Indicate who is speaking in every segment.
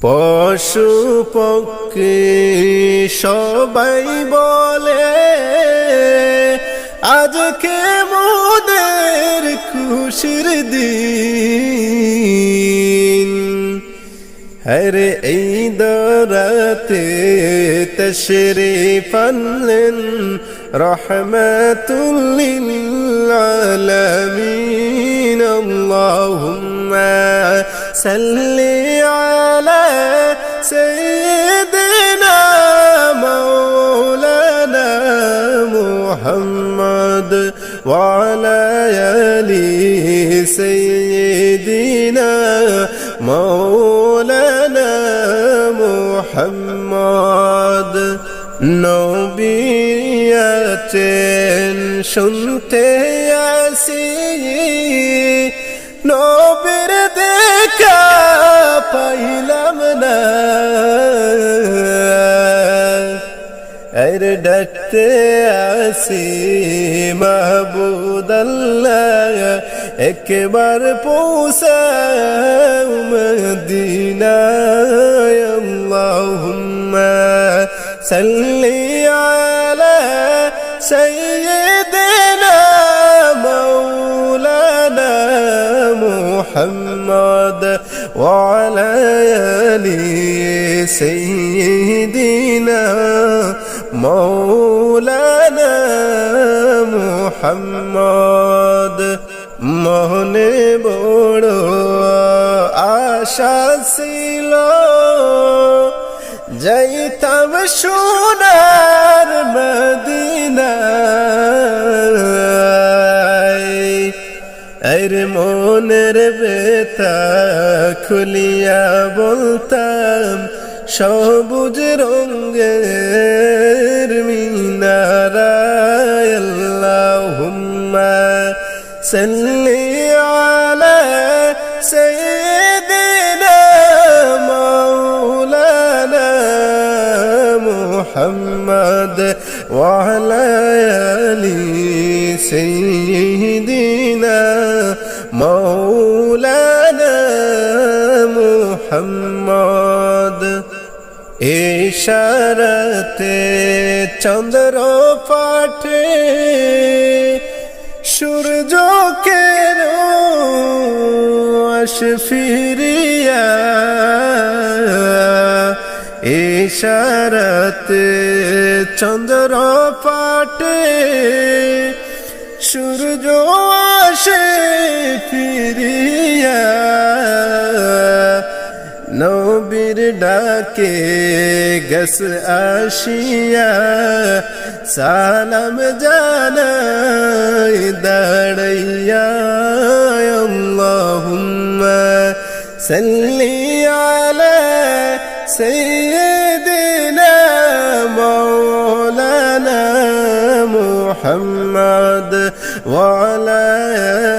Speaker 1: পশু পক্ষী সবাই বলে আজকে মোদের খুশির দিন? হরে এই দরাতে তশরি পানলেন রহমতুল্লিল আলামিন। আল্লাহুম্মা সাল্লি আলা সাইয়্যিদিনা মাওলানা মুহাম্মদ وعلى آل سيدنا مولانا محمد নবিয়াতেন শুনতে আসি دکتے محبود الله أكبر بوسا پوسا يا اللهم صلي على سيدنا مولانا محمد وعلى آله سيدنا মোহাম্মদ মোহনে বড় আশা ছিল। যাইতাম সোনার মদিনা এর মনের বেতা খুলিয়া বলতাম, সবুজ রঙের আল্লাহুম্মা সাল্লি আলা সাইয়্যিদিনা মাওলানা মুহাম্মদ وعلى آل سيدنا مولانا محمد ইশারাতে চন্দ্র পাঠে ফিরিয়া ইশারাতে চন্দ্র পাটে সূর্য আসে ফিরিয়া। নবীর ডাকে গস আসিয়া সালাম জানাই দাঁড়াইয়া। সাল্লি আলা سيدنا مولانا محمد وعلى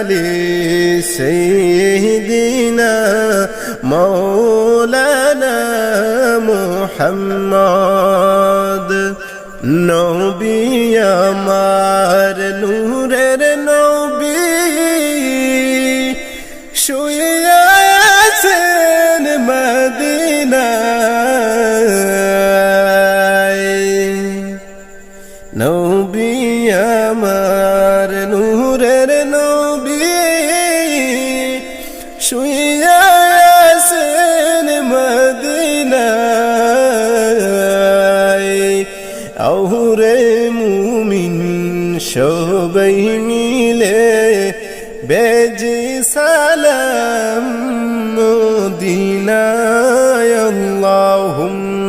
Speaker 1: آل سيدنا مولانا محمد নবী আমার নূরের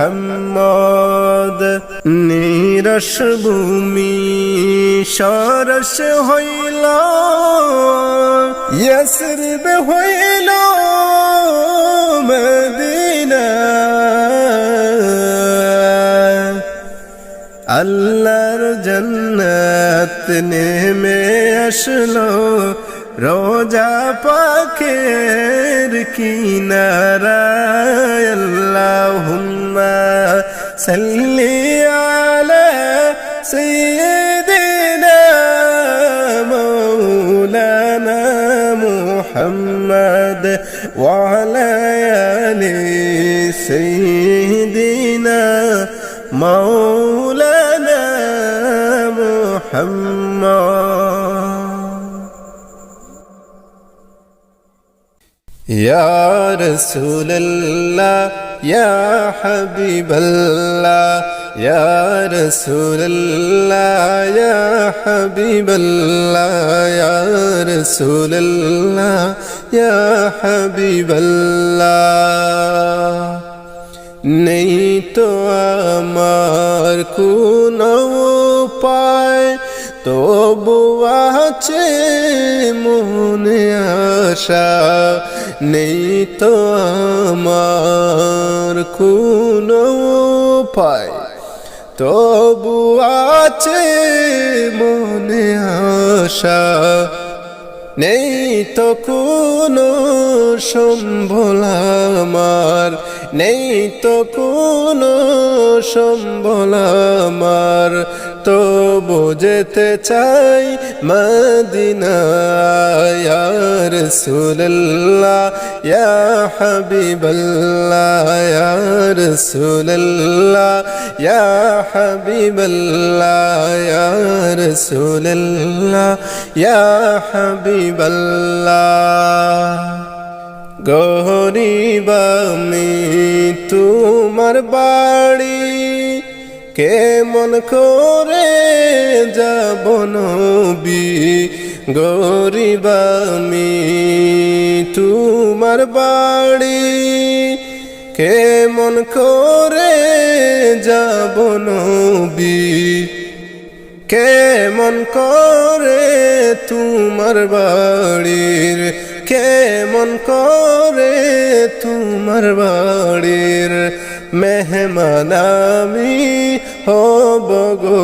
Speaker 1: মোহাম্মদ নিরস ভূমি সরস হইল ইয়াসরিব হইল মদিনা। আল্লাহর জন্নত নেমে আসলো রোজা পাখের কিনারায় আল্লাহুম্মা সাল্লি আলা সাইয়্যিদিনা مولانا محمد وعلى آل سيدنا مولانا محمد يا رسول الله يا حبيب الله يا رسول الله يا حبيب الله يا رسول الله يا حبيب الله নেই তো আমার কোনো পায় তবু আছে মনে আশা নেই তো আমার কোনো পায় তবু আছে মনে আশা, নেই তো কোনো সম্বল আমার, নেই তো কোনো সম্বল আমার। তো যেতে চাই মদিনায় রসুল্লাহ হাবিবাল্লাহ রসুল্লাহ ইয়া হাবিবাল্লাহ, ইয়া রসুল্লাহ ইয়া হাবিবাল্লাহ। গরিবামি তোমার বাড়ি কেমন করে যাব নবী? গরিবামি তোমার বাড়ি। কেমন করে যাব নবী? কেমন করে তোমার বাড়ির? কেমন করে তোমার বাড়ির? মেহমান আমি হব গো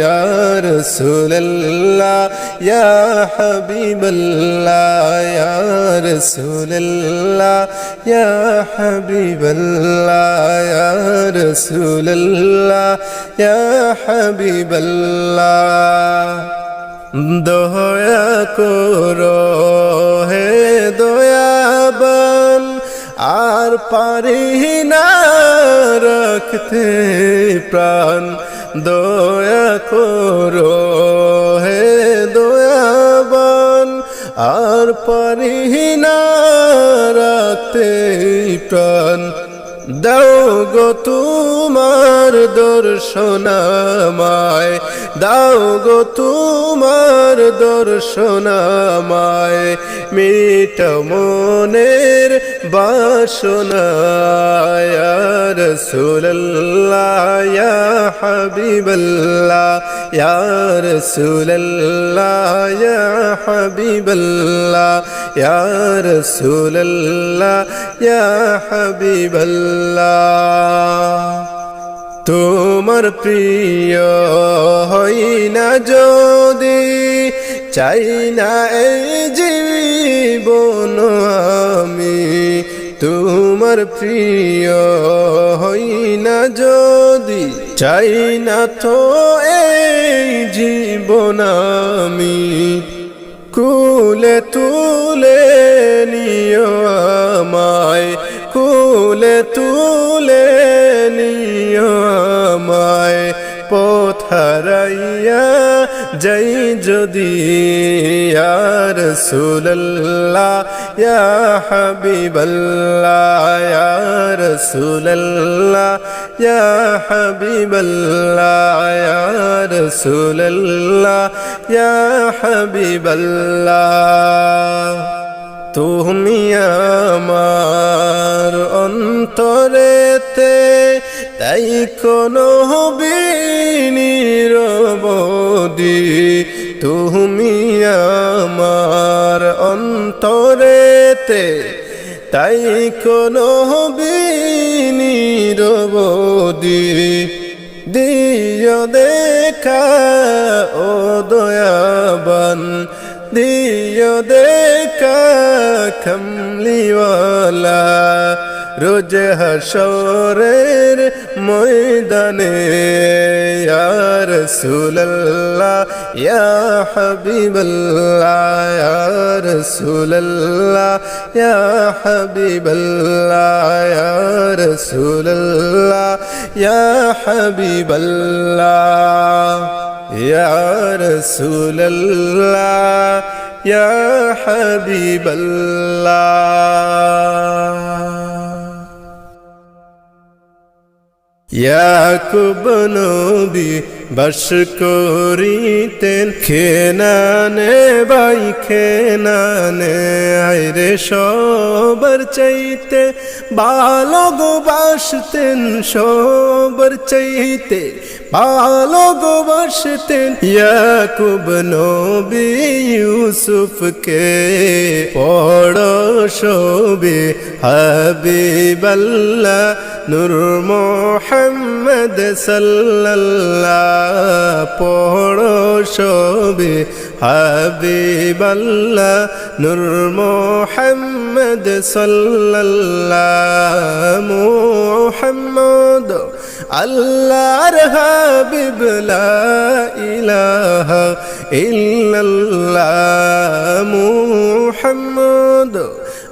Speaker 1: ইয়ার সুল্লাহ ইয়া হাবিবাল্লাহ ইয়ার সুল্লাহ ইয়া হাবিবাল্লাহ ইয়ার সুল্লাহ ইয়া হাবিবাল্লাহ। হে দয়াবান আর পারি না রাখতে প্রাণ। দয়া করো হে দয়াবান। আর পারি না রাখতে প্রাণ। দাও গো তোমার দর্শনামায়। দাও গো তোমার দর্শনামায় মিট মনের বাসনায় রসুল্লাহ ইয়া হাবিবাল্লাহ, ইয়া রসুল্লাহ ইয়া হাবিবাল্লাহ, ইয়া রসুল্লাহ ইয়া হাবিবাল্লাহ। তোমার প্রিয় হই না যদি, চাই না এই জীবন আমি। তোমার প্রিয় হই না যদি, চাই না তো এই জীবন আমি। কুলে তুলে নিও আমায়, কুলে তুলে নিও আমায় পথারাইয়া যাই যদি আর সুল্লাহ ইয়া হাবিবাল্লাহ, ইয়া রসুল্লাহ ইয়া হাবিবাল্লাহ, ইয়া রসুল্লাহ ইয়া হাবিবাল্লাহ। তুমি আমার অন্তরেতে তাই কোনো নিরবদি তুমি আমার অন্তরেতে। তাই কোনো নিরবদি দিয় দেখ, ও দয়াবান, দিও দেখা কমলিওয়ালা রোজ হাসরের ময়দানে ইয়ার রসুল্লাহ ইয়া হাবিবাল্লাহ, ইয়া রসুল্লাহ ইয়া হাবিবাল্লাহ, ইয়া রসুল্লাহ ইয়া হাবিবাল্লাহ ইয়া হাবিবাল্লাহ। ইয়াকুব নবী বস করিতেন খেনানে বাই খেনানে আইরে সবার চাইতে বালগ বাসতেন, সবার চাইতে বালগ বাসতেন। ইয়াকুব নবী ইউসুফকে পড় শোবে হাবিবাল্লাহ নূর মোহাম্মদ সাল্লাল্লাহ পড়ো শোবে হাবিবাল্লাহ নূর মোহাম্মদ সাল্লাল্লাহ মোহাম্মদ আল্লাহর হাবিব লা ইলাহা ইল্লাল্লাহ মুহাম্মদ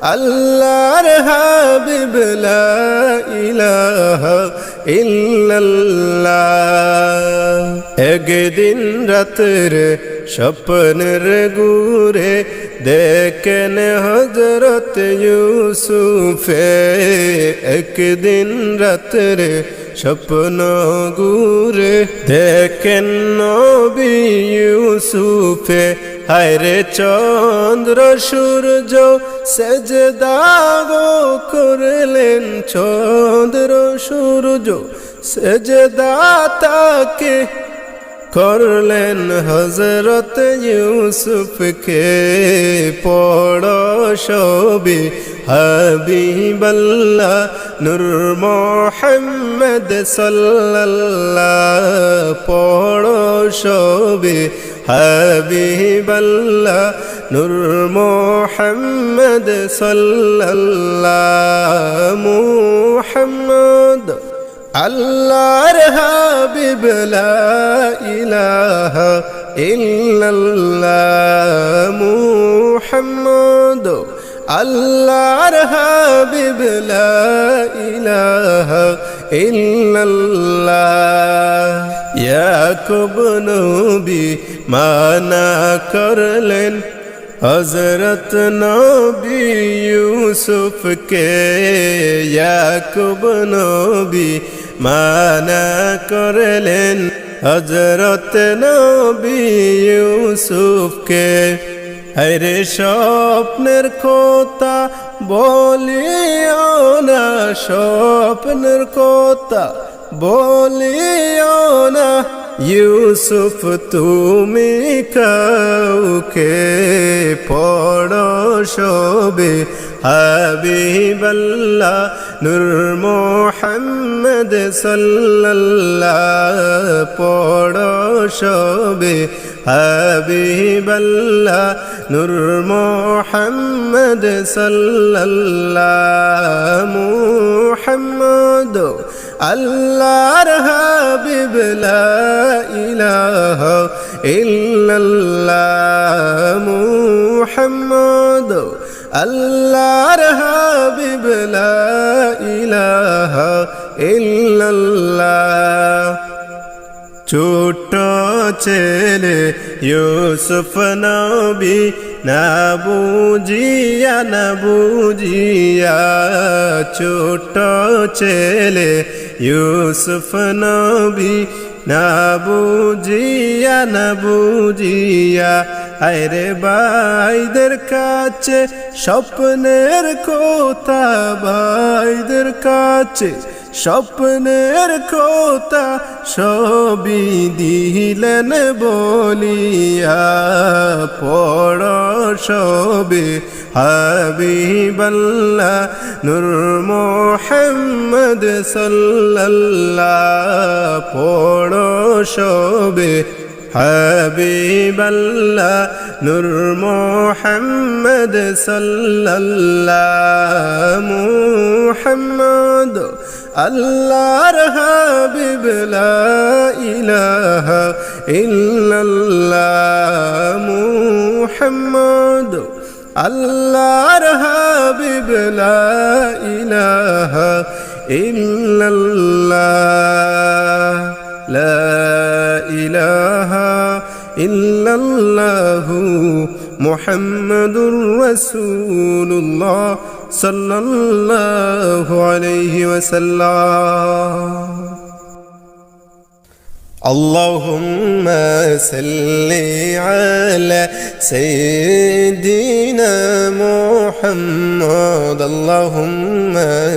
Speaker 1: আল্লাহর হাবিব লা ইলাহা ইল্লাল্লাহ। একদিন রাতের স্বপ্নের গুরে দেখেন হজরত ইউসুফে। একদিন রাতের স্বপ্ন গুরে দেখেন নবী ইউসুফে। হায়রে চন্দ্র সূর্য সেজদাগো করলেন চন্দ্র সূর্য, সেজদা তাকে করলেন হজরত ইউসুফকে পড়ো সবি হাবিবাল্লাহ নূর মোহাম্মদ সাল্লাল্লাহ, পড়ো সবি হাবিবাল্লাহ নূর মোহাম্মদ সাল্লাল্লাহ মুহাম্মদ আল্লাহর হাবিব লা ইলাহা ইল্লাল্লাহ মুহাম্মদ আল্লাহর হাবিব লা ইলাহা ইল্লাল্লাহ ইয়াকুব নবী মানা করলেন হজরত নবী ইউসুফকে ইয়াকুব নবী মানা করলেন হজরত নবী ইউসুফকে হরে স্বপ্নের কথা বলিও না, স্বপ্নের কথা বলিও না, ইউসুফ, তুমি কাউকে পড়ো শোবে? হাবিবাল্লাহ নূর মোহাম্মদ সাল্লাল্লাহ পড়ো শোবে। হাবিবাল্লাহ নূর মোহাম্মদ সাল্লাল্লাহ মুহাম্মদ আল্লাহর হাবিব লা ইলাহা ইল্লাল্লাহ মুহাম্মদ। আল্লাহর হাবিব লা ইলাহা ইল্লাল্লাহ। ছোট ছেলে ইউসুফ নবী না বুঝিয়া না বুঝিয়া, ছোট ছেলে। ইউসুফ নবী না বুঝিয়া না বুঝিয়া আরে ভাইদের কাছে স্বপ্নের কথা, ভাইদের কাছে স্বপ্নের কথা সবই দিলেন বলিয়া, পড় সবে হাবিবাল্লাহ নূর মোহাম্মদ সাল্লাল্লাহ, পড়ো সবে হাবিবাল্লাহ নূর মোহাম্মদ সাল্লাল্লাহ, মুহাম্মদ আল্লাহর হাবিব লা ইলাহা ইল্লাল্লাহ মুহাম্মদ আল্লাহর হাবিব লা ইলাহা ইল্লাল্লাহ লা ইলাহা ইল্লাল্লাহু মুহাম্মাদুর রাসূলুল্লাহ صلى الله عليه وسلم. اللهم صل على سيدنا محمد. اللهم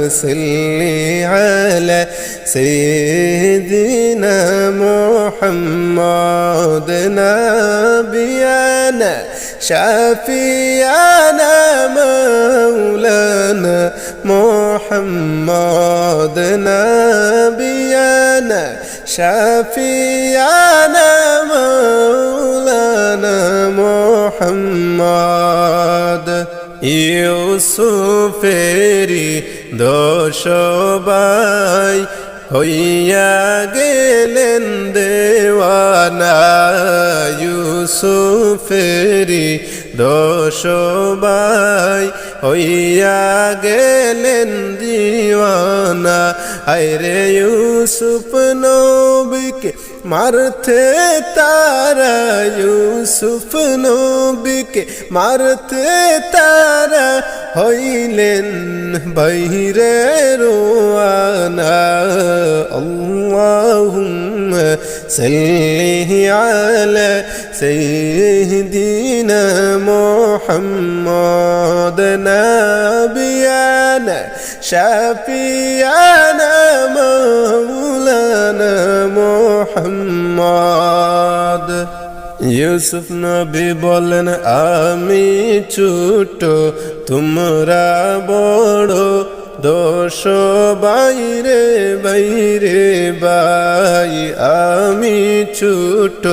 Speaker 1: صل على سيدنا محمد. نبينا شافينا مولانا محمد نبينا شافينا مولانا محمد ইউসুফেরি দোষ বাই হইয়া গেলেন দেওয়ানা ইউসুফেরি দোষ বাই হইয়া গেলেন দিওয়ানা আইরে ইউসুফ নবীকে মারতে তারা, ইউসুফ নবীকে মারতে তারা। হইলেন বাইরে রোয়ানা اللهم صل على سيدنا محمد نبينا شفيعنا مولانا محمد ইউসুফ নবী বলেন আমি ছোট তোমরা বড় দোষ, বাইরে বাইরে বাই, আমি ছোট,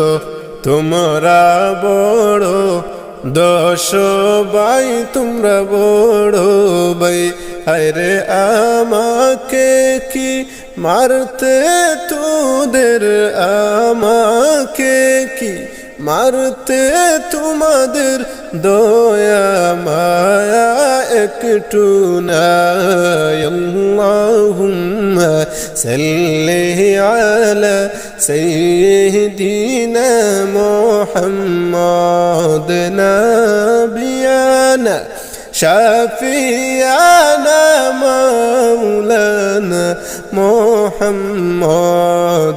Speaker 1: তোমরা বড় দশ বাই, তোমরা বড় বাই। আরে আমাকে কি মারতে, তোদের আমাকে কি মারতে, তোমাদের دوياما يا اكتونا يا اللهم سل على سيدنا محمد نبينا شافينا مولانا محمد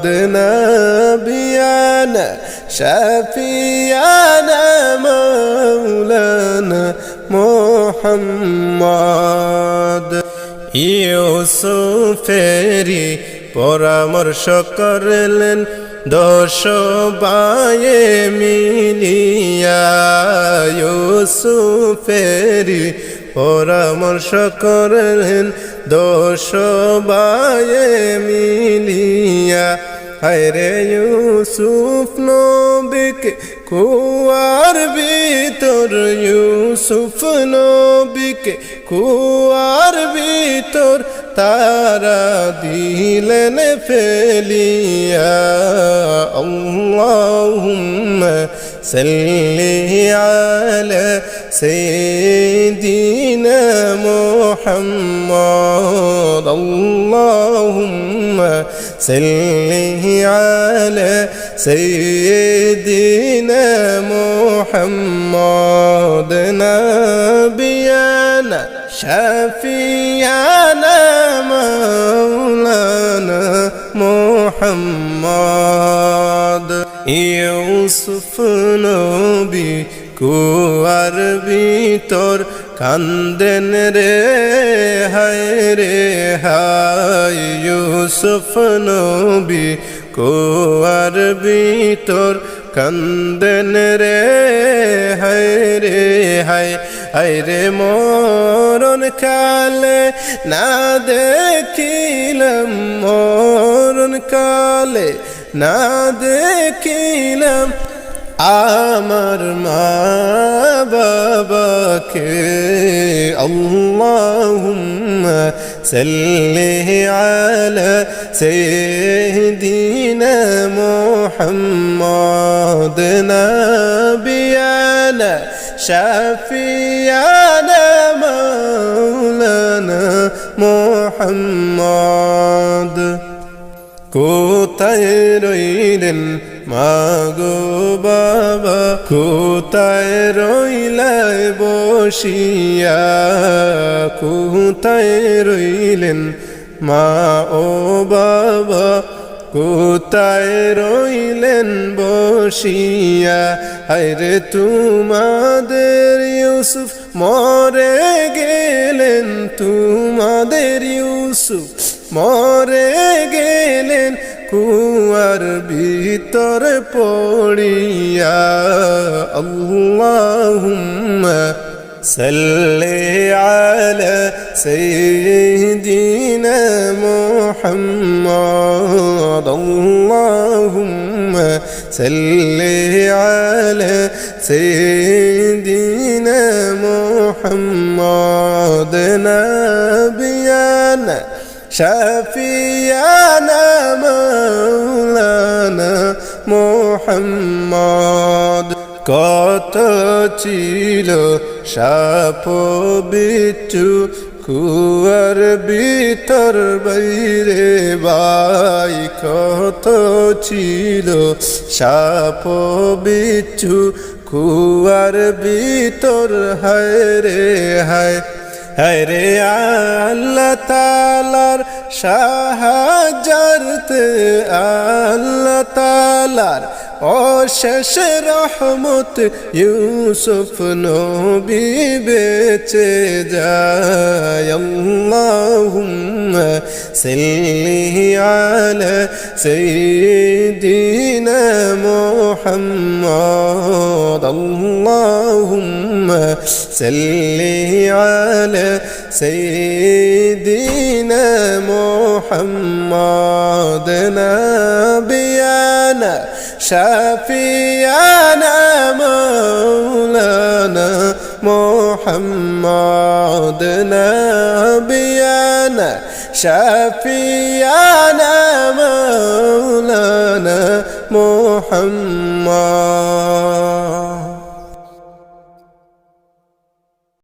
Speaker 1: نبينا شافيانا مولانا محمد ইউসুফেরি পরামর্শ করলেন দশ বায়ে মিলিয়া ইউসুফেরি পরামর্শ করলেন দশ বায়ে মিলিয়া হায়রে ইউসুফ নবিক কুয়ার ভিতর ইউসুফ নবিক কুয়ার ভিতর তারা দিলেন ফেলিয়া। আল্লাহুম্মা صلي على سيدنا محمد. اللهم صلي على سيدنا محمد. نبينا شفيعنا مولانا محمد. ইউসুফ নবী কুয়ার ভিতর কান্দেন রে, হায় রে হায়। ইউসুফ নবী কুয়ার ভিতর কান্দেন রে, হায় রে হায়। হায় রে মরণ কালে না দেখিলাম, মরণ কালে না দেখিলাম আমার মা বাবাকে আল্লাহুম্মা সাল্লি আলা সাইয়্যিদিনা মুহাম্মদ নাবিয়ানা শাফিয়ানা মাওলানা মুহাম্মদ। কোথায় রইলেন মাগো বাবা? কোথায় রইলায় বসিয়া? কোথায় রইলেন মা ও বাবা? কোথায় রইলেন বসিয়া? হায়রে তোমাদের ইউসুফ মরে গেলেন, তোমাদের ইউসুফ মরে গেলেন কুয়ার ভিতর পড়িয়া। আল্লাহুম্মা সাল্লি আলা সাইয়্যিদিনা মুহাম্মদ। আল্লাহুম্মা সাল্লি আলা সাইয়্যিদিনা মুহাম্মদ। নাবিয়ানা شفيعنا مولانا মোহাম্মদ কত ছিল সাপ বিচ্ছু কুয়ার ভিতর বাইরে বাই কত ছিল সাপ বিচ্ছু কুয়ার ভিতর হায় রে হায় হরে আল্লাহ তালার সাহায্যার্থে আল্লাহ তালার অশেষ রহমত ইউসুফ নবী বেঁচে যায় আল্লাহুম্মা সাল্লি আলা সাইয়্যিদিনা মুহাম্মদ بعض اللهم سل على سيدنا محمد نبينا شفيعنا مولانا محمد نبينا شفيعنا مولانا محمد.